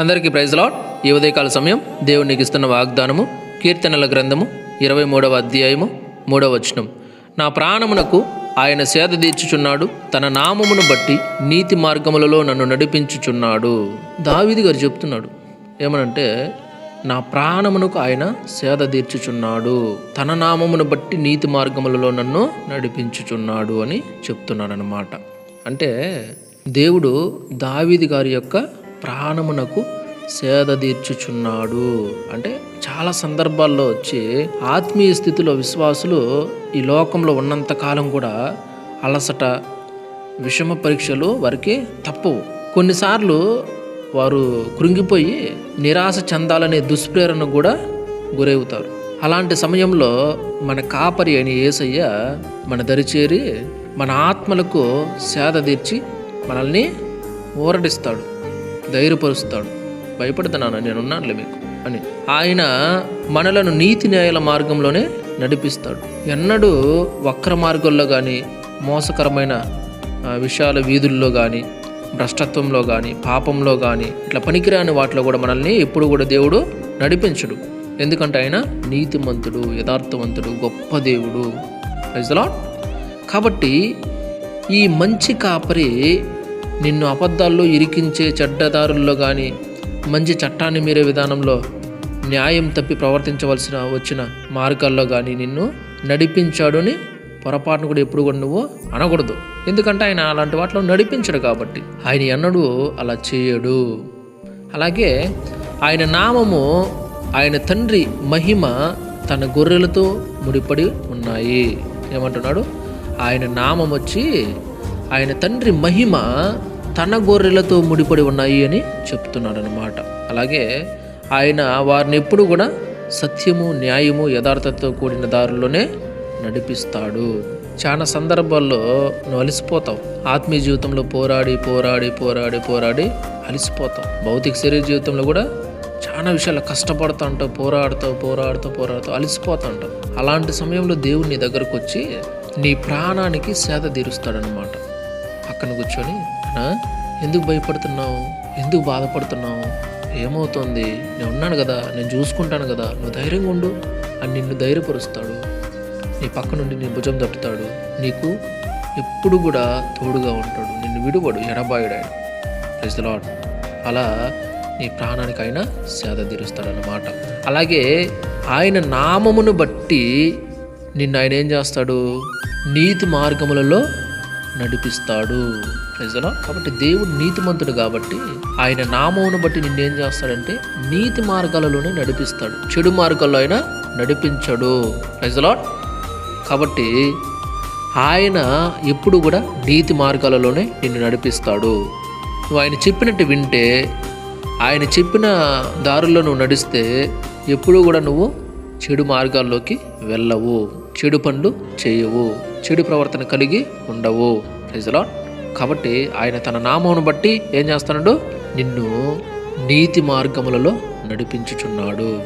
అందరికీ praise lord. ఈ ఉదయకాల సమయం దేవుడు నీకు ఇస్తున్న వాగ్దానము కీర్తనల గ్రంథము ఇరవై మూడవ అధ్యాయము మూడవ వచనం. నా ప్రాణమునకు ఆయన సేద తీర్చుచున్నాడు తన నామమును బట్టి నీతి మార్గములలో నన్ను నడిపించుచున్నాడు. దావిది గారు చెప్తున్నాడు ఏమనంటే నా ప్రాణమునకు ఆయన సేద తీర్చుచున్నాడు తన నామమును బట్టి నీతి మార్గములలో నన్ను నడిపించుచున్నాడు అని చెప్తున్నాడనమాట అంటే దేవుడు దావీది గారి యొక్క ప్రాణమునకు సేద తీర్చుచున్నాడు అంటే చాలా సందర్భాల్లో వచ్చి ఆత్మీయ స్థితిలో విశ్వాసులు ఈ లోకంలో ఉన్నంతకాలం కూడా అలసట విషమ పరీక్షలు వారికి తప్పవు. కొన్నిసార్లు వారు కృంగిపోయి నిరాశ చెందాలనే దుష్ప్రేరణ కూడా గురవుతారు. అలాంటి సమయంలో మన కాపరి అయిన ఏసయ్య మన దరిచేరి మన ఆత్మలకు సేద తీర్చి మనల్ని ఊరడిస్తాడు. ధైర్యపరుస్తాడు. భయపడుతున్నాను? నేనున్నానులే మీకు అని. ఆయన మనలను నీతి న్యాయాల మార్గంలోనే నడిపిస్తాడు. ఎన్నడూ వక్ర మార్గంలో కానీ మోసకరమైన విషయాల వీధుల్లో కానీ భ్రష్టత్వంలో కానీ పాపంలో కానీ ఇట్లా పనికిరాని వాటిలో కూడా మనల్ని ఎప్పుడు కూడా దేవుడు నడిపించడు. ఎందుకంటే ఆయన నీతిమంతుడు యథార్థవంతుడు గొప్ప దేవుడు. Praise కాబట్టి ఈ మంచి కాపరి నిన్ను అబద్ధాల్లో ఇరికించే చెడ్డదారుల్లో కానీ మంచి చట్టాన్ని మీరే విధానంలో న్యాయం తప్పి ప్రవర్తించవలసిన వచ్చిన మార్గాల్లో కానీ నిన్ను నడిపించాడు అని పొరపాటును కూడా ఎప్పుడు కూడా నువ్వు అనకూడదు. ఎందుకంటే ఆయన అలాంటి వాటిలో నడిపించడు కాబట్టి. ఆయన ఎన్నడూ అలా చేయడు. అలాగే ఆయన నామము ఆయన తండ్రి మహిమ తన గొర్రెలతో ముడిపడి ఉన్నాయి. ఏమంటున్నాడు? ఆయన నామం వచ్చి ఆయన తండ్రి మహిమ తన గొర్రెలతో ముడిపడి ఉన్నాయి అని చెప్తున్నాడనమాట అలాగే ఆయన వారిని ఎప్పుడు కూడా సత్యము న్యాయము యథార్థతతో కూడిన దారుల్లోనే నడిపిస్తాడు. చాలా సందర్భాల్లో నువ్వు అలసిపోతావు. ఆత్మీయ జీవితంలో పోరాడి పోరాడి పోరాడి పోరాడి అలసిపోతావు. భౌతిక శరీర జీవితంలో కూడా చాలా విషయాలు కష్టపడుతూ ఉంటావు పోరాడుతావు పోరాడుతూ పోరాడుతూ అలసిపోతూ ఉంటావు. అలాంటి సమయంలో దేవుడు నీ దగ్గరకు వచ్చి నీ ప్రాణానికి సేద తీరుస్తాడనమాట పక్కన కూర్చొని "అన్నా, ఎందుకు భయపడుతున్నావు? ఎందుకు బాధపడుతున్నావు? ఏమవుతోంది? నేను ఉన్నాను కదా నేను చూసుకుంటాను కదా నువ్వు ధైర్యంగా ఉండు. అని నిన్ను ధైర్యపరుస్తాడు. నీ పక్క నుండి నీ భుజం తట్టుతాడు. నీకు ఎప్పుడు కూడా తోడుగా ఉంటాడు. నిన్ను విడువడు ఎడబాయుడాడు ఆయన ప్రైజ్ అలా నీ ప్రాణానికి ఆయన సేద తీరుస్తాడనమాట అలాగే ఆయన నామమును బట్టి నిన్ను ఆయన ఏం చేస్తాడు? నీతి మార్గములలో నడిపిస్తాడు. ప్రజల? కాబట్టి దేవుడు నీతిమంతుడు కాబట్టి ఆయన నామమును బట్టి నిన్నేం చేస్తాడంటే నీతి మార్గాలలోనే నడిపిస్తాడు. చెడు మార్గాల్లో ఆయన నడిపించడు. ప్రజలా? కాబట్టి ఆయన ఎప్పుడు కూడా నీతి మార్గాలలోనే నిన్ను నడిపిస్తాడు. నువ్వు ఆయన చెప్పినట్టు వింటే ఆయన చెప్పిన దారుల్లో నువ్వు నడిస్తే ఎప్పుడూ కూడా నువ్వు చెడు మార్గాల్లోకి వెళ్ళవు. చెడు పనులు చేయవు. చెడు ప్రవర్తన కలిగి ఉండవు. ప్రజలా కాబట్టి ఆయన తన నామమును బట్టి ఏం చేస్తున్నాడు? నిన్ను నీతి మార్గములలో నడిపించుచున్నాడు.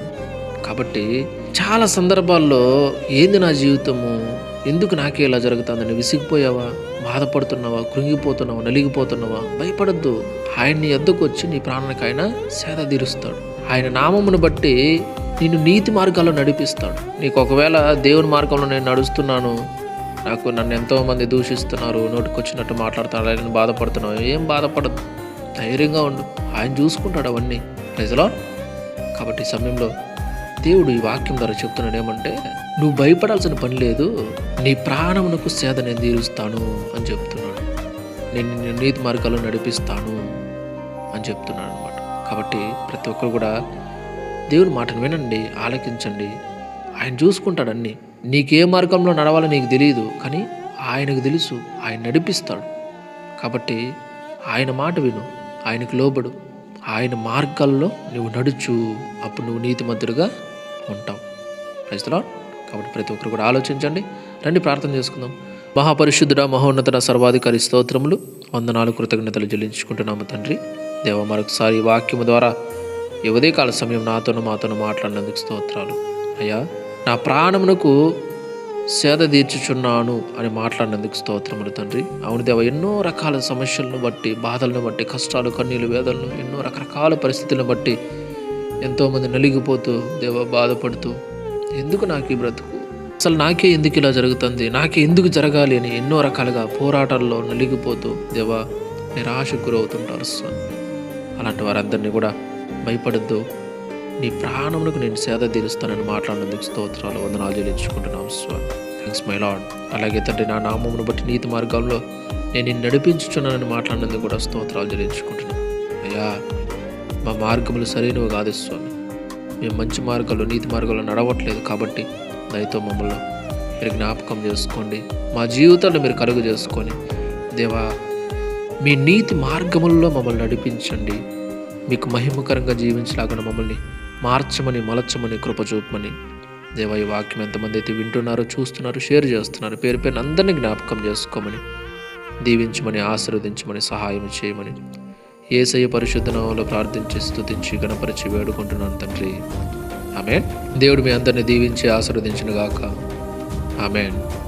కాబట్టి చాలా సందర్భాల్లో ఏంది నా జీవితము? ఎందుకు నాకే ఇలా జరుగుతుందని విసిగిపోయావా? బాధపడుతున్నావా? కృంగిపోతున్నావా? నలిగిపోతున్నావా? భయపడద్దు. ఆయన్ని ఎద్దుకు వచ్చి నీ ప్రాణానికి ఆయన సేద తీరుస్తాడు. ఆయన నామమును బట్టి నిన్ను నీతి మార్గాల్లో నడిపిస్తాడు. నీకు ఒకవేళ దేవుని మార్గంలో నేను నడుస్తున్నాను నాకు నన్ను ఎంతోమంది దూషిస్తున్నారు నోటికొచ్చినట్టు మాట్లాడుతున్నారు నేను బాధపడుతున్నావు ఏం బాధపడదు. ధైర్యంగా ఉండు. ఆయన చూసుకుంటాడు అవన్నీ. ప్రజలో కాబట్టి ఈ సమయంలో దేవుడు ఈ వాక్యం ద్వారా చెప్తున్నాడు ఏమంటే నువ్వు భయపడాల్సిన పని లేదు. నీ ప్రాణమునకు సేద నేను తీరుస్తాను అని చెప్తున్నాడు. నేను నిన్ను నీతి మార్గాల్లో నడిపిస్తాను అని చెప్తున్నాడు అనమాట కాబట్టి ప్రతి ఒక్కరు కూడా దేవుని మాటను వినండి ఆలకించండి. ఆయన చూసుకుంటాడు అన్నీ. నీకే మార్గంలో నడవాలో నీకు తెలియదు కానీ ఆయనకు తెలుసు ఆయన నడిపిస్తాడు. కాబట్టి ఆయన మాట విను ఆయనకు లోబడు. ఆయన మార్గాల్లో నువ్వు నడుచు అప్పుడు నువ్వు నీతిమంతుడిగా ఉంటావు. ప్రజలా కాబట్టి ప్రతి ఒక్కరు కూడా ఆలోచించండి. రండి ప్రార్థన చేసుకుందాం. మహాపరిశుద్ధుడ మహోన్నతుడ సర్వాధికారి స్తోత్రములు వందనాలు కృతజ్ఞతలు చెల్లించుకుంటున్నాము తండ్రి. దేవ మరొకసారి వాక్యము ద్వారా ఈ ఉదయకాల సమయం నాతోనూ మాతోనూ మాట్లాడినందుకు స్తోత్రాలు. అయ్యా నా ప్రాణమునకు సేద తీర్చుచున్నాను అని మాట్లాడినందుకు స్తోత్రములు తండ్రి. అవును దేవ ఎన్నో రకాల సమస్యలను బట్టి బాధలను బట్టి కష్టాలు కన్నీళ్ళు వేదనలు ఎన్నో రకరకాల పరిస్థితులను బట్టి ఎంతోమంది నలిగిపోతూ దేవ బాధపడుతూ ఎందుకు నాకు ఈ బ్రతుకు? అసలు నాకే ఎందుకు ఇలా జరుగుతుంది? నాకే ఎందుకు జరగాలి అని ఎన్నో రకాలుగా పోరాటాల్లో నలిగిపోతూ దేవ నిరాశకు గురవుతుంటారు స్వామి. అలాంటి వారందరినీ కూడా భయపడద్దు. నీ ప్రాణములకు నేను సేద తీరుస్తానని మాట్లాడినందుకు స్తోత్రాలు వందనాలు చెల్లించుకుంటున్నాం స్వామి. థ్యాంక్స్ మై లాడ్ అలాగే తండ్రి నా నామమును బట్టి నీతి మార్గంలో నేను నిన్ను నడిపించుచున్నానని మాట్లాడినందుకు కూడా స్తోత్రాలు చెల్లించుకుంటున్నాను అయ్యా మా మార్గములు సరైనవి కాదు స్వామి. మేము మంచి మార్గాల్లో నీతి మార్గాల్లో నడవట్లేదు కాబట్టి దయతో మమ్మల్ని మీరు జ్ఞాపకం చేసుకోండి. మా జీవితాన్ని మీరు కలుగు చేసుకొని దేవా మీ నీతి మార్గముల్లో మమ్మల్ని నడిపించండి. మీకు మహిమకరంగా జీవించలాగా మమ్మల్ని మార్చమని మలచమని కృపచూపమని. చూపమని ఈ వాక్యం ఎంతమంది అయితే వింటున్నారో చూస్తున్నారు షేర్ చేస్తున్నారు పేరు పేరు అందరినీ జ్ఞాపకం చేసుకోమని దీవించమని ఆశీర్వదించమని సహాయం చేయమని ఏసయ్య పరిశుద్ధనామంలో ప్రార్థించి స్థుతించి గణపరిచి వేడుకుంటున్నాను తండ్రి. ఆమె దేవుడు మీ అందరిని దీవించి ఆశీర్వదించిన గాక. ఆమెన్.